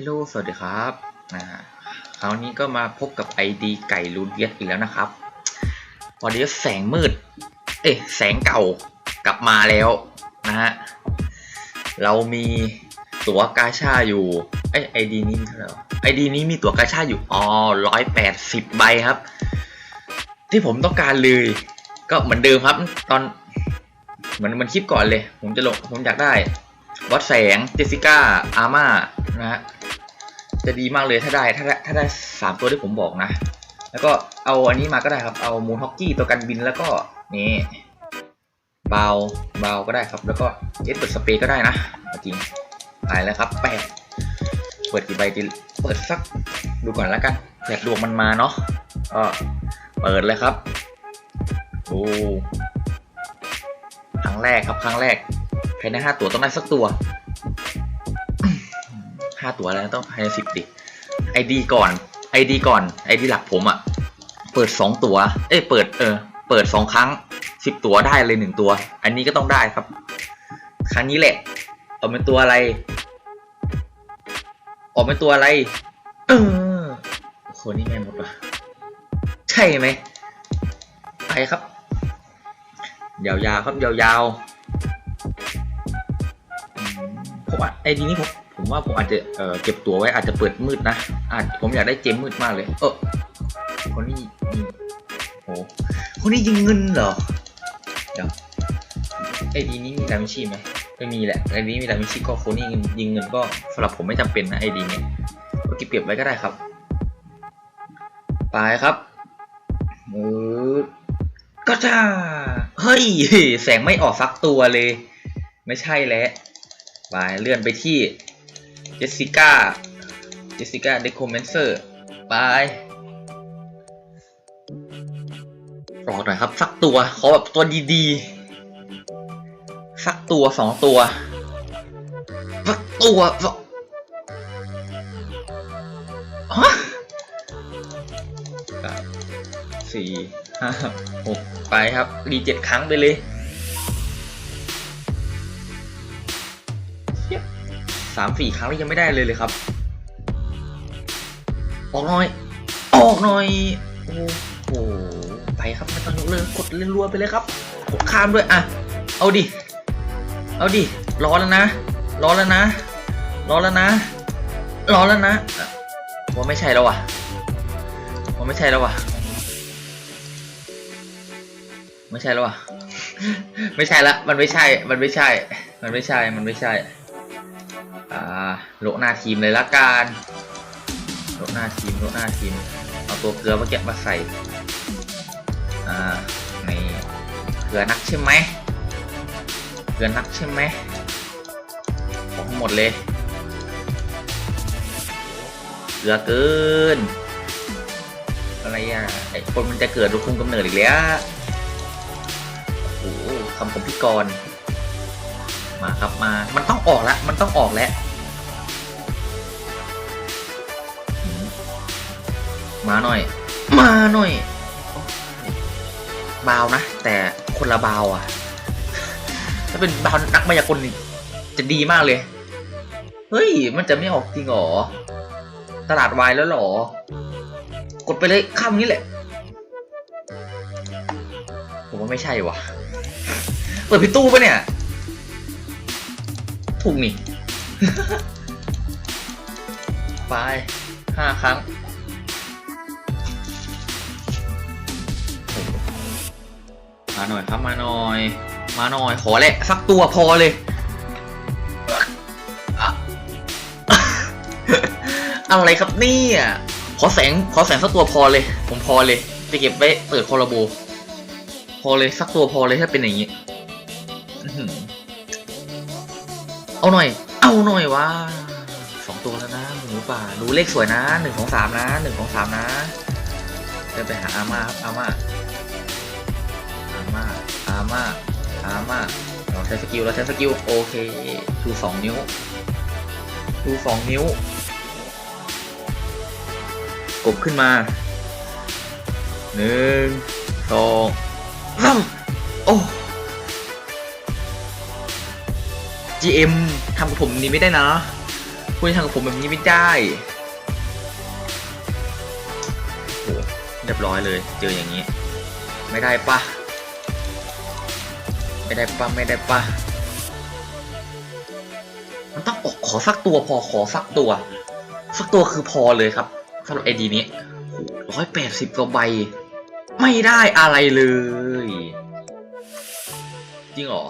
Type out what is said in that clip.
ฮัลโหลสวัสดีครับอ่าคราวนี้ก็มาพบกับ ID ไก่ลูเดียสอีกแล้วนะครับวันนี้แสงมืด เอ๊ะแสงเก่ากลับมาแล้วนะฮะ เรามีตั๋วกาชาอยู่เอ้ย ID นี้เท่าไหร่วะ ID นี้มีตั๋วกาชาอยู่ อ๋อร้อยแปดสิบใบครับ ที่ผมต้องการเลย ก็เหมือนเดิมครับ ตอนเหมือนมันคลิปก่อนเลย ผมจะลง ผมอยากได้ วัดแสง เจสสิก้า อาม่า นะฮะ จะดีมากเลยถ้าได้ถ้าได้ถ้าได้สามตัวที่ผมบอกนะ แล้วก็เอาอันนี้มาก็ได้ครับ เอามูนฮอกกี้ตัวกันบินแล้วก็นี่เบาเบาก็ได้ครับ แล้วก็เอสเปิดสเปรย์ก็ได้นะจริงไปแล้วครับแปดเปิดกี่ใบดีเปิดสักดูก่อนแล้วกันแผดดวงมันมาเนาะก็เปิดเลยครับโอ้ครั้งแรกครับครั้งแรกภายในห้าตัวต้องได้สักตัว ห้าตัวแล้วต้องภายในสิบดิไอดีก่อนไอดีก่อนไอดีหลักผมอะ่ะ เปิดสองตัว เอ้ยเปิดเออเปิดสองครั้งสิบตัวได้เลยหนึ่งตัว อันนี้ก็ต้องได้ครับ ครั้งนี้แหละเอาเป็นตัวอะไร ออกเป็นตัวอะไร เออโอ้โหนี่แม่งหมดวะใช่ไหมไปครับยาวๆครับยาวๆผมว่าไอดีนี้ผม ผมว่าผมอาจจะเเก็บตัวไว้อาจจะเปิดมืดนะอาจผมอยากได้เจมมืดมากเลย เออคนนี้ยิงโอ้คนนี้ยิงเงินเหรอเดี๋ยวไอดีนี้มีดามิชีไหมไม่มีแหละไอดีนี้มีดามิชีก็คนนี้ยิงเงินก็สำหรับผมไม่จำเป็นนะไอดีนี้ก็เก็บเก็บไว้ก็ได้ครับไปครับเออก็จ้าเฮ้ยแสงไม่ออกสักตัวเลย ไม่ใช่แล้วไปเลื่อนไปที่ เจสสิก้า เจสสิก้าเดคอมเมนเซอร์ไปรอหน่อยครับ สักตัว ขอแบบตัวดีๆ สักตัวสองตัว สักตัวสองฮะสี่ห้าหกไปครับ รีเจ็ดครั้งไปเลย สามสี่ครั้งแล้วยังไม่ได้เลยเลยครับ ออกหน่อย ออกหน่อย โอ้โห ไปครับไม่ต้องยกเลยกดเล่นรัวไปเลยครับกดข้ามด้วยอะ เอาดิ เอาดิ ร้อนแล้วนะ ร้อนแล้วนะ ร้อนแล้วนะ ร้อนแล้วนะอะว่าไม่ใช่แล้วว่ะว่าไม่ใช่แล้วว่ะ ไม่ใช่แล้วว่ะ ไม่ใช่ละ มันไม่ใช่ มันไม่ใช่ มันไม่ใช่ มันไม่ใช่ อ่าโลหน้าทีมเลยละกันโลหน้าทีมโลหน้าทีม เอาตัวเกลือมื่อกี้มาใส่ อ่านี่เกลือนักใช่ไหมเกลือนักใช่ไหมของหมดเลย เกลือเกิน อะไรอะ ไอคนมันจะเกิดรูคุมกำเนิดอีกแล้ว โอ้โหคำผมพิกร มาครับมา มันต้องออกแล้วมันต้องออกแล้วมาหน่อย มาหน่อยบาวนะ แต่คนละบาวอะ ถ้าเป็นบาวนักมายากลจะดีมากเลย เฮ้ย มันจะไม่ออกจริงหรอ ตลาดวายแล้วหรอ กดไปเลยคำนี้แหละ ผมว่าไม่ใช่ว่ะเปิดพิตู้ปะเนี่ย ถูกนี่ ไปห้าครั้ง มาหน่อยครับมาหน่อย มาหน่อยขอแหละสักตัวพอเลย อะไรครับนี่ยขอแสงขอแสงสักตัวพอเลย ผมพอเลยจะเก็บไว้เปิดคอร์โบ พอเลยสักตัวพอเลยถ้าเป็นอย่างนี้ เอาหน่อย เอาหน่อยว่าสองตัวแล้วนะหมูป่าดูเลขสวยนะหนึ่งของสามนะหนึ่งของสามนะเดินไปหาอาม่าครับอาม่าอาม่าอาม่าอาม่าเราใช้สกิลเราใช้สกิลโอเคชูสองนิ้วชูสองนิ้ว กบขึ้นมาหนึ่งสองสามโอ้ GM ทำกับผมนี้ไม่ได้นะ คุณทำกับผมแบบนี้ไม่ได้โอ้เรียบร้อยเลย เจออย่างนี้ ไม่ได้ปะไม่ได้ปะไม่ได้ปะมันต้องออกขอสักตัวพอขอสักตัว สักตัวคือพอเลยครับสำหรับไอดีนี้ร้อยแปดสิบกว่าใบ ไม่ได้อะไรเลย จริงเหรอ